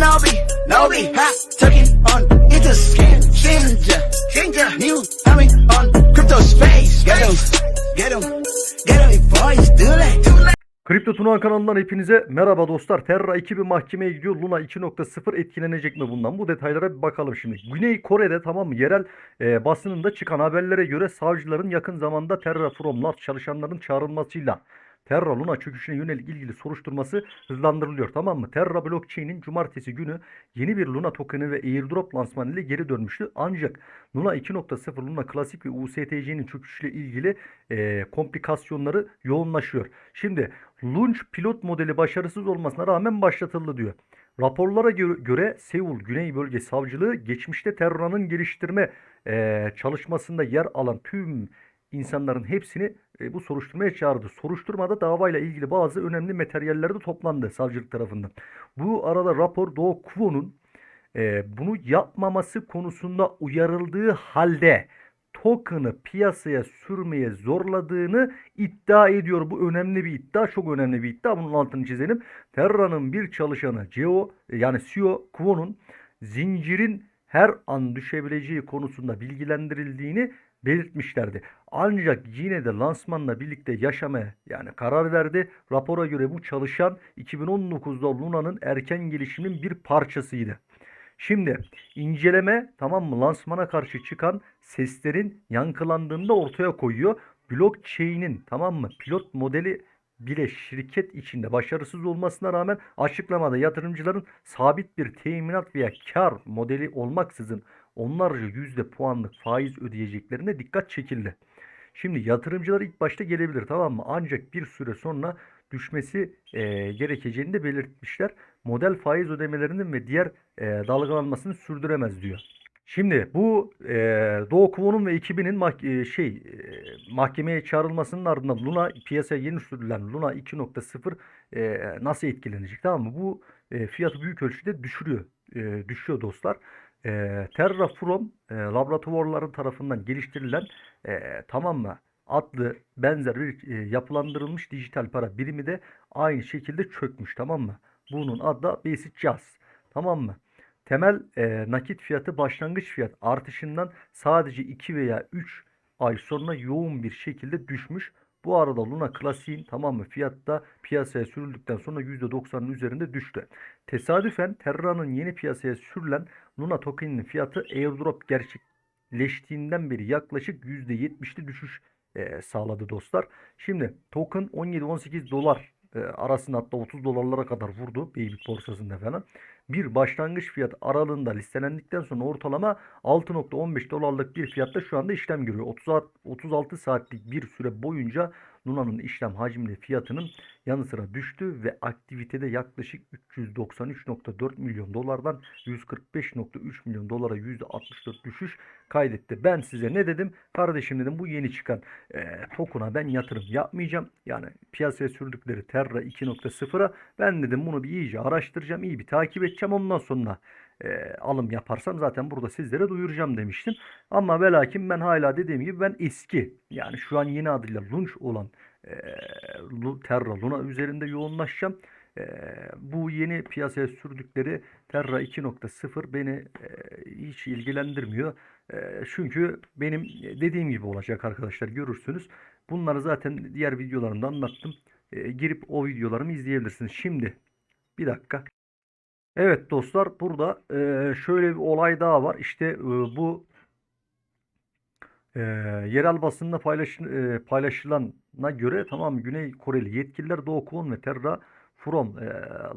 Nobi, Nobi, hot, tucking on into skin, ginger, ginger, new, coming on crypto space. Get 'em, get 'em, get 'em, boys, do that. Kripto Tunan kanalından hepinize merhaba dostlar. Terra 2000 mahkemeye gidiyor. Luna 2.0 etkilenecek mi bundan? Bu detaylara bir bakalım şimdi. Güney Kore'de tamam mı? Yerel e, basınında çıkan haberlere göre savcıların yakın zamanda Terra From Large çalışanların çağrılmasıyla Terra Luna çöküşüne yönelik ilgili soruşturması hızlandırılıyor tamam mı? Terra Blockchain'in cumartesi günü yeni bir Luna tokeni ve airdrop lansmanı ile geri dönmüştü. Ancak Luna 2.0 Luna Klasik ve USTC'nin çöküşüyle ilgili e, komplikasyonları yoğunlaşıyor. Şimdi Launch pilot modeli başarısız olmasına rağmen başlatıldı diyor. Raporlara gö- göre Seul Güney Bölge Savcılığı geçmişte Terra'nın geliştirme e, çalışmasında yer alan tüm insanların hepsini e, bu soruşturmaya çağırdı. Soruşturmada davayla ilgili bazı önemli materyaller de toplandı savcılık tarafından. Bu arada rapor Do Kwon'un e, bunu yapmaması konusunda uyarıldığı halde token'ı piyasaya sürmeye zorladığını iddia ediyor. Bu önemli bir iddia, çok önemli bir iddia. Bunun altını çizelim. Terra'nın bir çalışanı Geo yani CEO Kwon'un zincirin her an düşebileceği konusunda bilgilendirildiğini belirtmişlerdi. Ancak yine de lansmanla birlikte yaşamaya yani karar verdi. Rapora göre bu çalışan 2019'da Luna'nın erken gelişimin bir parçasıydı. Şimdi inceleme tamam mı lansmana karşı çıkan seslerin yankılandığında ortaya koyuyor. Blockchain'in tamam mı pilot modeli bile şirket içinde başarısız olmasına rağmen açıklamada yatırımcıların sabit bir teminat veya kar modeli olmaksızın onlarca yüzde puanlık faiz ödeyeceklerine dikkat çekildi. Şimdi yatırımcılar ilk başta gelebilir tamam mı? Ancak bir süre sonra düşmesi e, gerekeceğini de belirtmişler. Model faiz ödemelerinin ve diğer e, dalgalanmasını sürdüremez diyor. Şimdi bu e, Doğu Kuvo'nun ve ekibinin mah- e, şey e, mahkemeye çağrılmasının ardından Luna piyasaya yeni sürülen Luna 2.0 e, nasıl etkilenecek tamam mı? Bu e, fiyatı büyük ölçüde düşürüyor. E, düşüyor dostlar. E, Terraform e, laboratuvarları tarafından geliştirilen e, tamam mı? adlı benzer bir e, yapılandırılmış dijital para birimi de aynı şekilde çökmüş tamam mı? Bunun adı da Basic Jazz. Tamam mı? Temel e, nakit fiyatı başlangıç fiyat artışından sadece 2 veya 3 ay sonra yoğun bir şekilde düşmüş. Bu arada Luna Classic'in tamam mı fiyatta piyasaya sürüldükten sonra %90'ın üzerinde düştü. Tesadüfen Terra'nın yeni piyasaya sürülen Luna tokeninin fiyatı airdrop gerçekleştiğinden beri yaklaşık %70'li düşüş e, sağladı dostlar. Şimdi token 17-18 dolar e, arasında hatta 30 dolarlara kadar vurdu Bybit borsasında falan. Bir başlangıç fiyat aralığında listelendikten sonra ortalama 6.15 dolarlık bir fiyatta şu anda işlem görüyor. 30, 36 saatlik bir süre boyunca Luna'nın işlem hacimli fiyatının yanı sıra düştü ve aktivitede yaklaşık 393.4 milyon dolardan 145.3 milyon dolara %64 düşüş kaydetti. Ben size ne dedim? Kardeşim dedim bu yeni çıkan e, token'a ben yatırım yapmayacağım. Yani piyasaya sürdükleri Terra 2.0'a ben dedim bunu bir iyice araştıracağım, iyi bir takip edeceğim. Ondan sonra e, alım yaparsam zaten burada sizlere duyuracağım demiştim. Ama ve lakin ben hala dediğim gibi ben eski yani şu an yeni adıyla Launch olan e, Terra Luna üzerinde yoğunlaşacağım. E, bu yeni piyasaya sürdükleri Terra 2.0 beni e, hiç ilgilendirmiyor. Çünkü benim dediğim gibi olacak arkadaşlar görürsünüz. Bunları zaten diğer videolarımda anlattım. E, girip o videolarımı izleyebilirsiniz. Şimdi bir dakika. Evet dostlar burada şöyle bir olay daha var. İşte bu yerel basında paylaş, paylaşılana göre tamam Güney Koreli yetkililer Doğu Kwon ve Terra From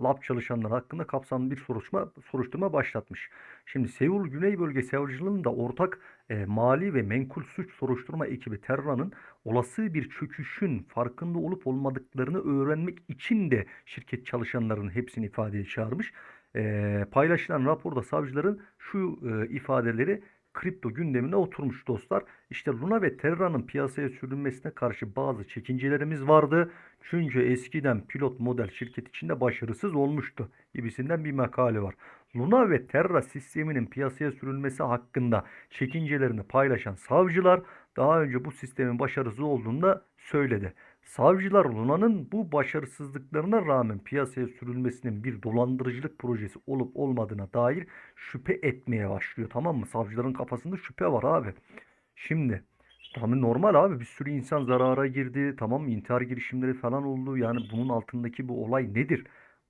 Lab çalışanları hakkında kapsamlı bir soruşturma, soruşturma başlatmış. Şimdi Seul Güney Bölge Savcılığı'nın da ortak mali ve menkul suç soruşturma ekibi Terra'nın olası bir çöküşün farkında olup olmadıklarını öğrenmek için de şirket çalışanlarının hepsini ifadeye çağırmış. E, paylaşılan raporda savcıların şu e, ifadeleri kripto gündemine oturmuş dostlar. İşte Luna ve Terra'nın piyasaya sürülmesine karşı bazı çekincelerimiz vardı. Çünkü eskiden pilot model şirket içinde başarısız olmuştu gibisinden bir makale var. Luna ve Terra sisteminin piyasaya sürülmesi hakkında çekincelerini paylaşan savcılar daha önce bu sistemin başarısız olduğunu da söyledi. Savcılar Luna'nın bu başarısızlıklarına rağmen piyasaya sürülmesinin bir dolandırıcılık projesi olup olmadığına dair şüphe etmeye başlıyor. Tamam mı? Savcıların kafasında şüphe var abi. Şimdi Tabii normal abi bir sürü insan zarara girdi tamam intihar girişimleri falan oldu yani bunun altındaki bu olay nedir?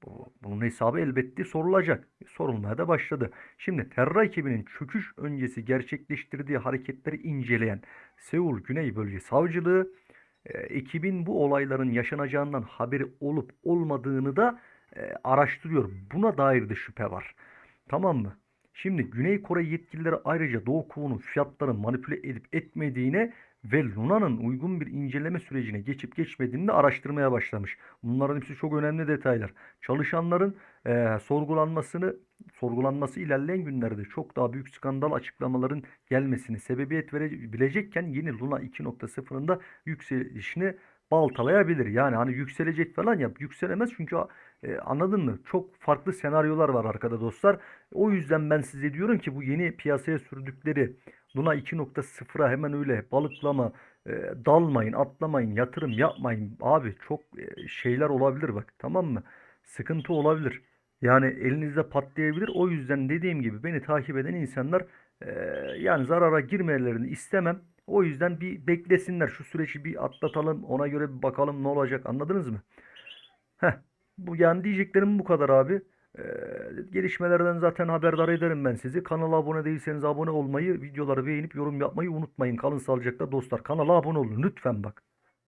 Bu- Bunun hesabı elbette sorulacak. Sorulmaya da başladı. Şimdi terör ekibinin çöküş öncesi gerçekleştirdiği hareketleri inceleyen Seul Güney Bölge Savcılığı e, ekibin bu olayların yaşanacağından haberi olup olmadığını da e, araştırıyor. Buna dair de şüphe var. Tamam mı? Şimdi Güney Kore yetkilileri ayrıca Doğu Kuv'un fiyatları manipüle edip etmediğine ve Luna'nın uygun bir inceleme sürecine geçip geçmediğini de araştırmaya başlamış. Bunların hepsi çok önemli detaylar. Çalışanların eee, sorgulanmasını sorgulanması ilerleyen günlerde çok daha büyük skandal açıklamaların gelmesini sebebiyet verebilecekken yeni Luna 2.0'ın da yükselişini baltalayabilir. Yani hani yükselecek falan ya yükselemez çünkü e, anladın mı? Çok farklı senaryolar var arkada dostlar. O yüzden ben size diyorum ki bu yeni piyasaya sürdükleri Luna 2.0'a hemen öyle balıklama, e, dalmayın, atlamayın, yatırım yapmayın. Abi çok e, şeyler olabilir bak tamam mı? Sıkıntı olabilir. Yani elinizde patlayabilir. O yüzden dediğim gibi beni takip eden insanlar e, yani zarara girmelerini istemem. O yüzden bir beklesinler. Şu süreci bir atlatalım. Ona göre bir bakalım ne olacak. Anladınız mı? Heh. Bu yani diyeceklerim bu kadar abi. Ee, gelişmelerden zaten haberdar ederim ben sizi. Kanala abone değilseniz abone olmayı, videoları beğenip yorum yapmayı unutmayın. Kalın sağlıcakla dostlar. Kanala abone olun lütfen bak.